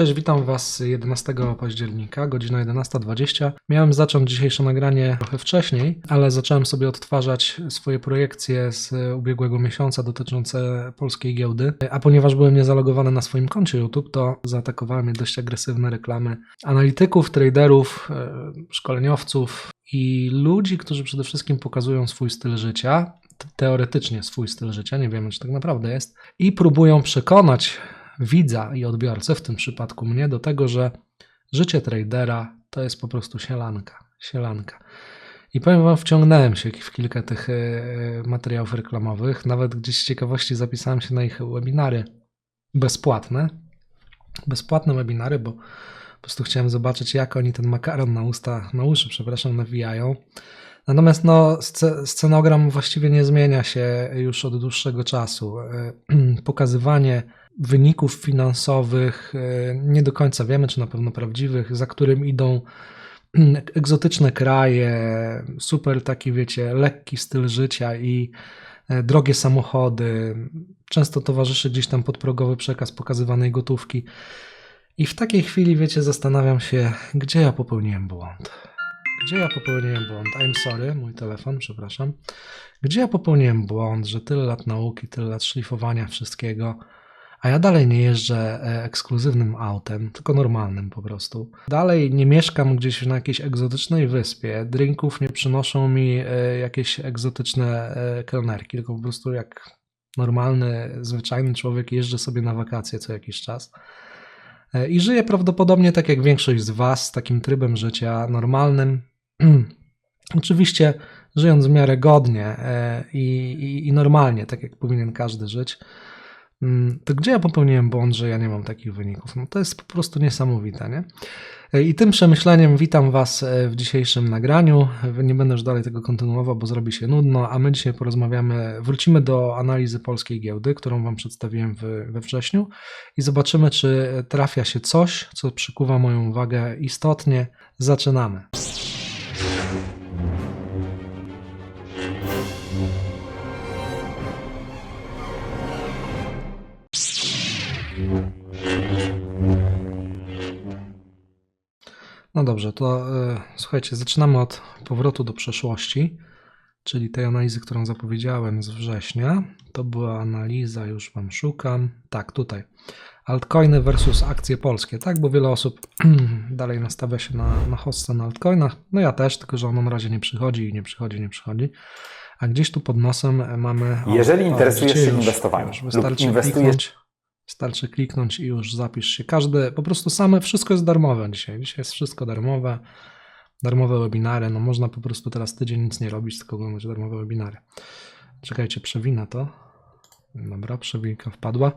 Cześć, witam Was 11 października, godzina 11.20. Miałem zacząć dzisiejsze nagranie trochę wcześniej, ale zacząłem sobie odtwarzać swoje projekcje z ubiegłego miesiąca dotyczące polskiej giełdy. A ponieważ byłem niezalogowany na swoim koncie YouTube, to zaatakowały mnie dość agresywne reklamy analityków, traderów, e, szkoleniowców i ludzi, którzy przede wszystkim pokazują swój styl życia, teoretycznie swój styl życia, nie wiemy czy tak naprawdę jest, i próbują przekonać widza i odbiorcę, w tym przypadku mnie, do tego, że życie tradera to jest po prostu sielanka. Sielanka. I powiem Wam, wciągnąłem się w kilka tych e, materiałów reklamowych. Nawet gdzieś z ciekawości zapisałem się na ich webinary bezpłatne. Bezpłatne webinary, bo po prostu chciałem zobaczyć, jak oni ten makaron na usta, na uszy, przepraszam, nawijają. Natomiast no, sce- scenogram właściwie nie zmienia się już od dłuższego czasu. E, Pokazywanie wyników finansowych, e, nie do końca wiemy, czy na pewno prawdziwych, za którym idą egzotyczne kraje, super taki, wiecie, lekki styl życia i e, drogie samochody. Często towarzyszy gdzieś tam podprogowy przekaz pokazywanej gotówki. I w takiej chwili, wiecie, zastanawiam się, gdzie ja popełniłem błąd. Gdzie ja popełniłem błąd? I'm sorry, mój telefon, przepraszam. Gdzie ja popełniłem błąd, że tyle lat nauki, tyle lat szlifowania wszystkiego, a ja dalej nie jeżdżę e, ekskluzywnym autem, tylko normalnym po prostu. Dalej nie mieszkam gdzieś na jakiejś egzotycznej wyspie, drinków nie przynoszą mi e, jakieś egzotyczne e, kelnerki, tylko po prostu jak normalny, zwyczajny człowiek jeżdżę sobie na wakacje co jakiś czas. I żyję prawdopodobnie tak jak większość z Was, takim trybem życia normalnym. Oczywiście żyjąc w miarę godnie i, i, i normalnie, tak jak powinien każdy żyć. Mm, To gdzie ja popełniłem błąd, że ja nie mam takich wyników? No to jest po prostu niesamowite, nie? E, I tym przemyśleniem witam Was e, w dzisiejszym nagraniu. E, Nie będę już dalej tego kontynuował, bo zrobi się nudno, a my dzisiaj porozmawiamy, wrócimy do analizy polskiej giełdy, którą Wam przedstawiłem we wrześniu i zobaczymy, czy trafia się coś, co przykuwa moją uwagę istotnie. Zaczynamy. No dobrze, to e, słuchajcie, zaczynamy od powrotu do przeszłości, czyli tej analizy, którą zapowiedziałem z września. To była analiza, już Wam szukam. Tak, tutaj. Altcoiny versus akcje polskie, tak? Bo wiele osób dalej nastawia się na, na hostce na altcoinach. No ja też, tylko że ono na razie nie przychodzi i nie przychodzi, nie przychodzi. A gdzieś tu pod nosem mamy. Jeżeli interesujesz widzicie, się inwestowaniem już lub inwestujesz- kliknąć, wystarczy kliknąć i już zapisz się. Każdy, po prostu same, wszystko jest darmowe dzisiaj. Dzisiaj jest wszystko darmowe. Darmowe webinary. No można po prostu teraz tydzień nic nie robić, tylko oglądać darmowe webinary. Czekajcie, przewinę to. Dobra, przewinka wpadła.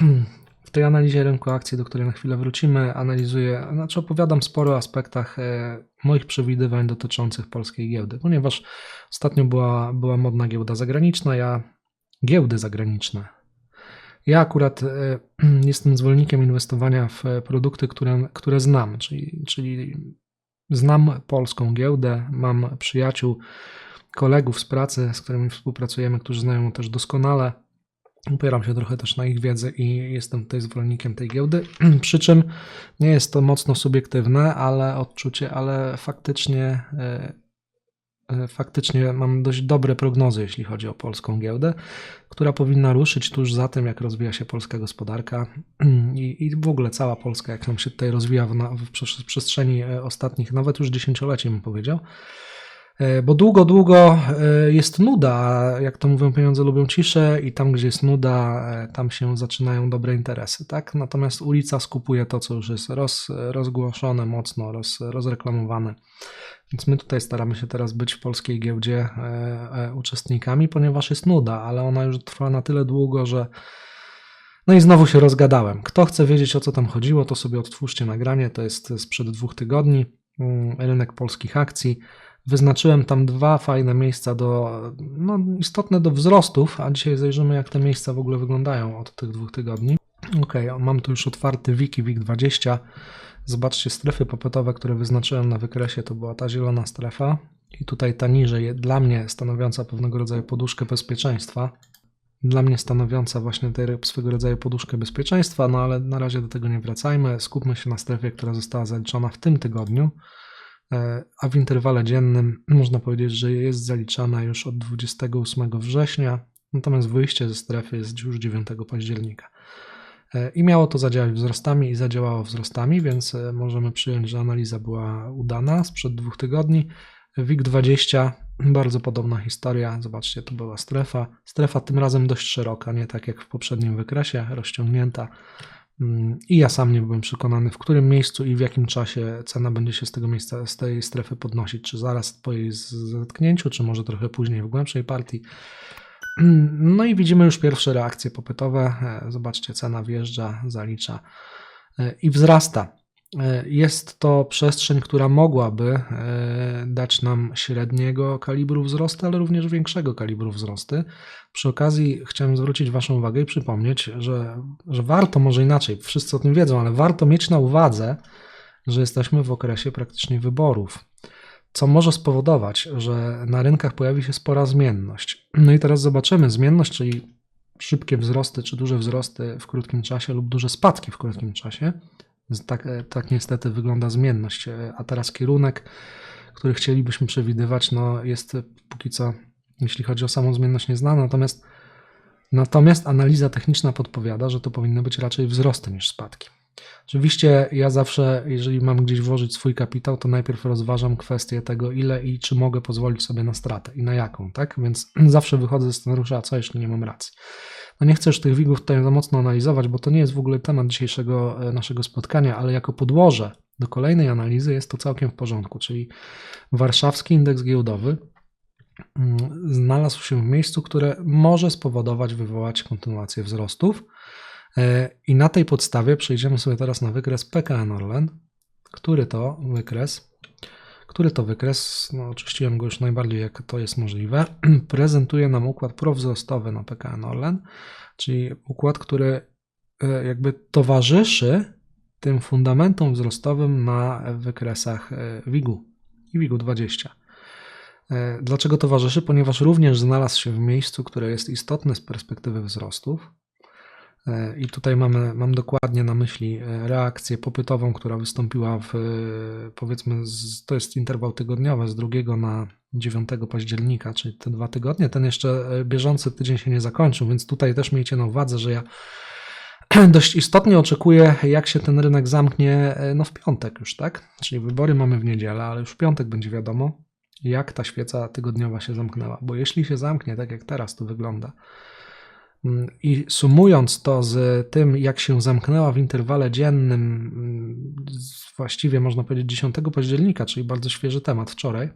W tej analizie rynku akcji, do której na chwilę wrócimy, analizuję, znaczy opowiadam sporo o aspektach e, moich przewidywań dotyczących polskiej giełdy, ponieważ ostatnio była, była modna giełda zagraniczna, ja giełdy zagraniczne. Ja akurat e, jestem zwolennikiem inwestowania w e, produkty, które, które znam, czyli, czyli znam polską giełdę, mam przyjaciół, kolegów z pracy, z którymi współpracujemy, którzy znają ją też doskonale. Opieram się trochę też na ich wiedzy i jestem tutaj zwolennikiem tej giełdy. Przy czym nie jest to mocno subiektywne, ale odczucie, ale faktycznie, e, faktycznie mam dość dobre prognozy, jeśli chodzi o polską giełdę, która powinna ruszyć tuż za tym, jak rozwija się polska gospodarka i, i w ogóle cała Polska, jak nam się tutaj rozwija w, w przes- przestrzeni e, ostatnich, nawet już dziesięcioleci, bym powiedział. E, Bo długo, długo e, jest nuda, jak to mówią, pieniądze lubią ciszę i tam, gdzie jest nuda, e, tam się zaczynają dobre interesy, tak? Natomiast ulica skupuje to, co już jest roz, rozgłoszone mocno, roz, rozreklamowane. Więc my tutaj staramy się teraz być w polskiej giełdzie uczestnikami, ponieważ jest nuda, ale ona już trwa na tyle długo, że no i znowu się rozgadałem. Kto chce wiedzieć, o co tam chodziło, to sobie odtwórzcie nagranie, to jest sprzed dwóch tygodni, mm, rynek polskich akcji. Wyznaczyłem tam dwa fajne miejsca do, no, istotne do wzrostów, a dzisiaj zajrzymy, jak te miejsca w ogóle wyglądają od tych dwóch tygodni. Ok, mam tu już otwarty Wiki WIG20. Zobaczcie strefy popytowe, które wyznaczyłem na wykresie, to była ta zielona strefa. I tutaj ta niżej, dla mnie stanowiąca pewnego rodzaju poduszkę bezpieczeństwa. dla mnie stanowiąca właśnie tej swego rodzaju poduszkę bezpieczeństwa, no ale na razie do tego nie wracajmy. Skupmy się na strefie, która została zaliczona w tym tygodniu, a w interwale dziennym można powiedzieć, że jest zaliczana już od 28 września, natomiast wyjście ze strefy jest już 9 października. E, I miało to zadziałać wzrostami i zadziałało wzrostami, więc e, możemy przyjąć, że analiza była udana sprzed dwóch tygodni. WIG20, bardzo podobna historia. Zobaczcie, tu była strefa. Strefa tym razem dość szeroka, nie tak jak w poprzednim wykresie, rozciągnięta. Mm, I ja sam nie byłem przekonany, w którym miejscu i w jakim czasie cena będzie się z tego miejsca, z tej strefy podnosić. Czy zaraz po jej zetknięciu, czy może trochę później w głębszej partii. No i widzimy już pierwsze reakcje popytowe. E, zobaczcie, cena wjeżdża, zalicza e, i wzrasta. E, jest to przestrzeń, która mogłaby dać nam średniego kalibru wzrostu, ale również większego kalibru wzrosty. Przy okazji chciałem zwrócić Waszą uwagę i przypomnieć, że, że warto, może inaczej, wszyscy o tym wiedzą, ale warto mieć na uwadze, że jesteśmy w okresie praktycznie wyborów co może spowodować, że na rynkach pojawi się spora zmienność. No i teraz zobaczymy zmienność, czyli szybkie wzrosty, czy duże wzrosty w krótkim czasie lub duże spadki w krótkim czasie. Tak, tak niestety wygląda zmienność, a teraz kierunek, który chcielibyśmy przewidywać, no jest póki co, jeśli chodzi o samą zmienność, nieznany, natomiast, natomiast analiza techniczna podpowiada, że to powinny być raczej wzrosty niż spadki. Oczywiście ja zawsze, jeżeli mam gdzieś włożyć swój kapitał, to najpierw rozważam kwestię tego, ile i czy mogę pozwolić sobie na stratę i na jaką, tak? Więc zawsze wychodzę ze scenariusza, a co jeśli nie mam racji. No nie chcę już tych wigów tutaj za mocno analizować, bo to nie jest w ogóle temat dzisiejszego e, naszego spotkania, ale jako podłoże do kolejnej analizy jest to całkiem w porządku, czyli warszawski indeks giełdowy mm, znalazł się w miejscu, które może spowodować, wywołać kontynuację wzrostów. E, I na tej podstawie przejdziemy sobie teraz na wykres PKN Orlen, który to wykres, który to wykres, no oczyściłem go już najbardziej jak to jest możliwe, prezentuje nam układ prowzrostowy na PKN Orlen, czyli układ, który e, jakby towarzyszy tym fundamentom wzrostowym na wykresach e, WIG-u i WIG-u 20. Dlaczego towarzyszy? Ponieważ również znalazł się w miejscu, które jest istotne z perspektywy wzrostów, E, I tutaj mamy, mam dokładnie na myśli e, reakcję popytową, która wystąpiła w, e, powiedzmy, z, to jest interwał tygodniowy z 2 na 9 października, czyli te dwa tygodnie. Ten jeszcze bieżący tydzień się nie zakończył, więc tutaj też miejcie na uwadze, że ja dość istotnie oczekuję, jak się ten rynek zamknie no w piątek już, tak? Czyli wybory mamy w niedzielę, ale już w piątek będzie wiadomo, jak ta świeca tygodniowa się zamknęła. Bo jeśli się zamknie, tak jak teraz to wygląda, I sumując to z tym, jak się zamknęła w interwale dziennym, mm, właściwie można powiedzieć 10 października, czyli bardzo świeży temat wczoraj,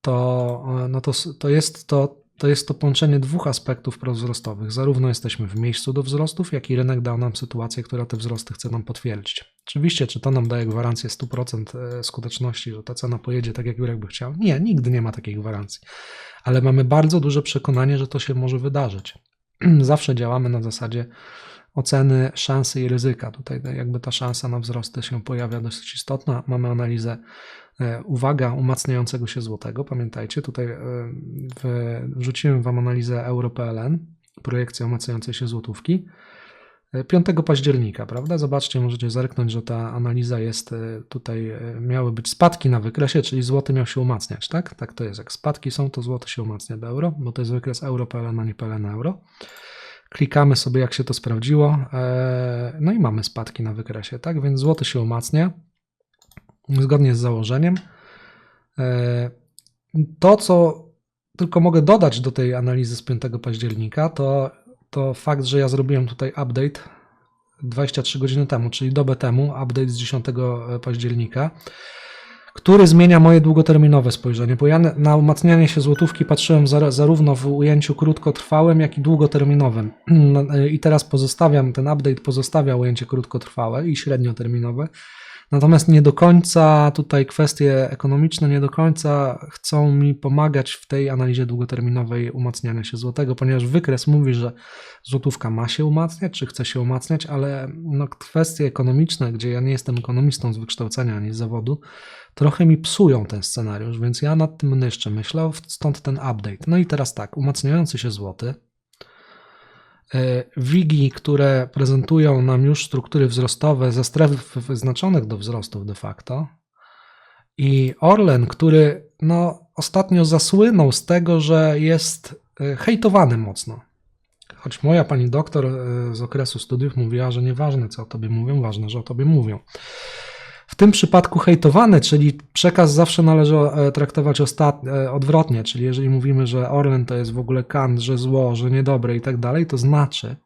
to, no to, to, jest to, to jest to połączenie dwóch aspektów prowzrostowych. Zarówno jesteśmy w miejscu do wzrostów, jak i rynek dał nam sytuację, która te wzrosty chce nam potwierdzić. Oczywiście, czy to nam daje gwarancję 100% e, skuteczności, że ta cena pojedzie tak, jak Jurek by chciał? Nie, nigdy nie ma takiej gwarancji ale mamy bardzo duże przekonanie, że to się może wydarzyć. Zawsze działamy na zasadzie oceny szansy i ryzyka. Tutaj jakby ta szansa na wzrosty się pojawia dosyć istotna. Mamy analizę, e, uwaga, umacniającego się złotego. Pamiętajcie, tutaj e, wrzuciłem Wam analizę EuroPLN, projekcję umacniającej się złotówki. 5 października, prawda? Zobaczcie, możecie zerknąć, że ta analiza jest e, tutaj, e, miały być spadki na wykresie, czyli złoty miał się umacniać, tak? Tak to jest. Jak spadki są, to złoty się umacnia do euro, bo to jest wykres euro PLN, a nie PLN euro. Klikamy sobie, jak się to sprawdziło. E, no i mamy spadki na wykresie, tak? Więc złoty się umacnia zgodnie z założeniem. To, co tylko mogę dodać do tej analizy z 5 października, to to fakt, że ja zrobiłem tutaj update 23 godziny temu, czyli dobę temu, update z 10 października, który zmienia moje długoterminowe spojrzenie, bo ja na umacnianie się złotówki patrzyłem zarówno w ujęciu krótkotrwałym, jak i długoterminowym. I teraz pozostawiam, ten update pozostawia ujęcie krótkotrwałe i średnioterminowe, Natomiast nie do końca tutaj kwestie ekonomiczne nie do końca chcą mi pomagać w tej analizie długoterminowej umacniania się złotego, ponieważ wykres mówi, że złotówka ma się umacniać, czy chce się umacniać, ale no, kwestie ekonomiczne, gdzie ja nie jestem ekonomistą z wykształcenia ani z zawodu, trochę mi psują ten scenariusz, więc ja nad tym jeszcze myślę, stąd ten update. No i teraz tak, umacniający się złoty, WIGI, które prezentują nam już struktury wzrostowe ze stref wyznaczonych do wzrostów de facto. I Orlen, który no, ostatnio zasłynął z tego, że jest e, hejtowany mocno. Choć moja pani doktor e, z okresu studiów mówiła, że nieważne co o tobie mówią, ważne, że o tobie mówią. W tym przypadku hejtowany, czyli przekaz zawsze należy e, traktować e, odwrotnie, czyli jeżeli mówimy, że Orlen to jest w ogóle kant, że zło, że niedobre i tak dalej, to znaczy,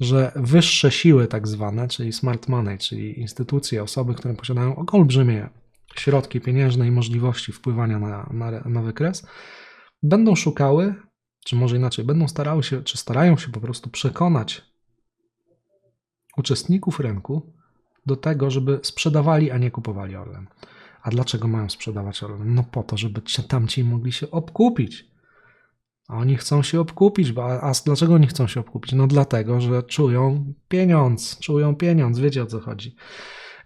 że wyższe siły tak zwane, czyli smart money, czyli instytucje, osoby, które posiadają olbrzymie środki pieniężne i możliwości wpływania na, na, na wykres, będą szukały, czy może inaczej, będą starały się, czy starają się po prostu przekonać uczestników rynku do tego, żeby sprzedawali, a nie kupowali Orlen. A dlaczego mają sprzedawać Orlen? No po to, żeby ci- tamci mogli się obkupić. A oni chcą się obkupić, a, a dlaczego oni chcą się obkupić? No dlatego, że czują pieniądz, czują pieniądz, wiecie o co chodzi.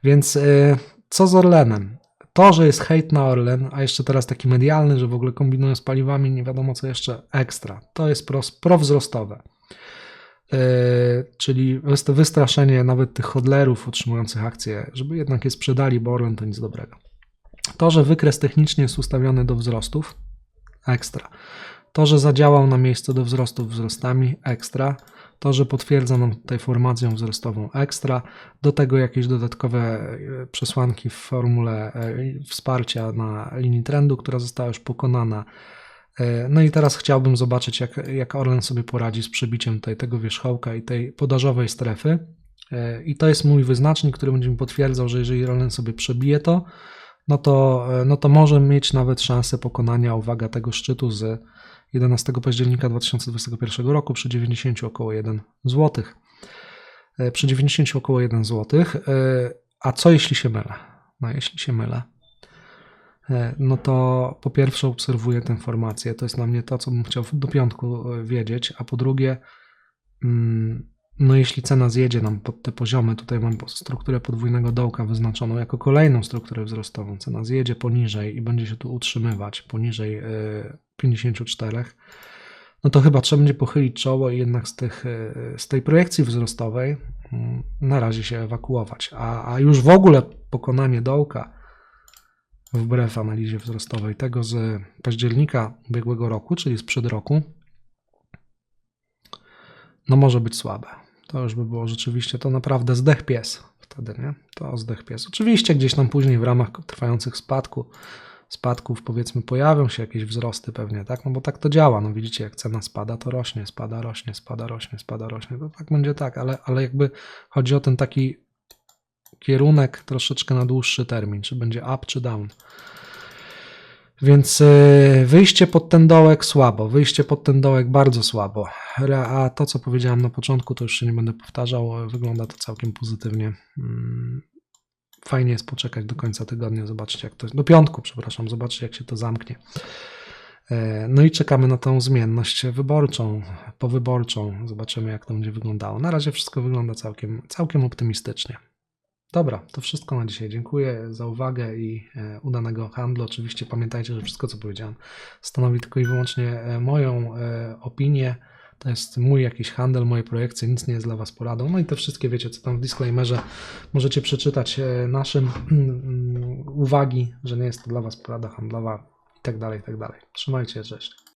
Więc y, co z Orlenem? To, że jest hejt na Orlen, a jeszcze teraz taki medialny, że w ogóle kombinują z paliwami, nie wiadomo co jeszcze, ekstra. To jest pros, prowzrostowe. Yy, czyli wyst- wystraszenie nawet tych hodlerów utrzymujących akcje, żeby jednak je sprzedali, bo Orlen to nic dobrego. To, że wykres technicznie jest ustawiony do wzrostów, ekstra. To, że zadziałał na miejsce do wzrostów wzrostami, ekstra. To, że potwierdza nam tutaj formacją wzrostową, ekstra. Do tego jakieś dodatkowe e, przesłanki w formule e, wsparcia na linii trendu, która została już pokonana. E, No i teraz chciałbym zobaczyć, jak, jak Orlen sobie poradzi z przebiciem tutaj tego wierzchołka i tej podażowej strefy. E, I to jest mój wyznacznik, który będzie mi potwierdzał, że jeżeli Orlen sobie przebije to, no to, e, no to może mieć nawet szansę pokonania, uwaga, tego szczytu z 11 października 2021 roku przy 90 około 1 zł. Przy 90 około 1 zł. A co jeśli się mylę? No jeśli się mylę, no to po pierwsze obserwuję tę formację, to jest dla mnie to, co bym chciał do piątku e, wiedzieć, a po drugie, mm, no jeśli cena zjedzie nam pod te poziomy, tutaj mam strukturę podwójnego dołka wyznaczoną jako kolejną strukturę wzrostową, cena zjedzie poniżej i będzie się tu utrzymywać poniżej e, 54, no to chyba trzeba będzie pochylić czoło i jednak z, tych, e, z tej projekcji wzrostowej mm, na razie się ewakuować, a, a już w ogóle pokonanie dołka wbrew analizie wzrostowej tego z października ubiegłego roku, czyli sprzed roku, no może być słabe. To już by było rzeczywiście, to naprawdę zdech pies wtedy, nie? To zdech pies. Oczywiście gdzieś tam później w ramach trwających spadku, spadków powiedzmy pojawią się jakieś wzrosty pewnie, tak? No bo tak to działa, no widzicie jak cena spada, to rośnie, spada, rośnie, spada, rośnie, spada, rośnie, to tak będzie tak, ale, ale jakby chodzi o ten taki kierunek troszeczkę na dłuższy termin, czy będzie up, czy down. Więc y, wyjście pod ten dołek słabo, wyjście pod ten dołek bardzo słabo. A to, co powiedziałem na początku, to już się nie będę powtarzał, wygląda to całkiem pozytywnie. Mm, Fajnie jest poczekać do końca tygodnia, zobaczyć jak to do piątku, przepraszam, zobaczyć jak się to zamknie. E, No i czekamy na tą zmienność wyborczą, powyborczą. Zobaczymy, jak to będzie wyglądało. Na razie wszystko wygląda całkiem, całkiem optymistycznie. Dobra, to wszystko na dzisiaj. Dziękuję za uwagę i e, udanego handlu. Oczywiście pamiętajcie, że wszystko, co powiedziałem, stanowi tylko i wyłącznie e, moją e, opinię. To jest mój jakiś handel, moje projekcje, nic nie jest dla Was poradą. No i te wszystkie, wiecie, co tam w disclaimerze możecie przeczytać naszym mm, uwagi, że nie jest to dla Was porada handlowa i tak dalej, i tak dalej. Trzymajcie się, cześć.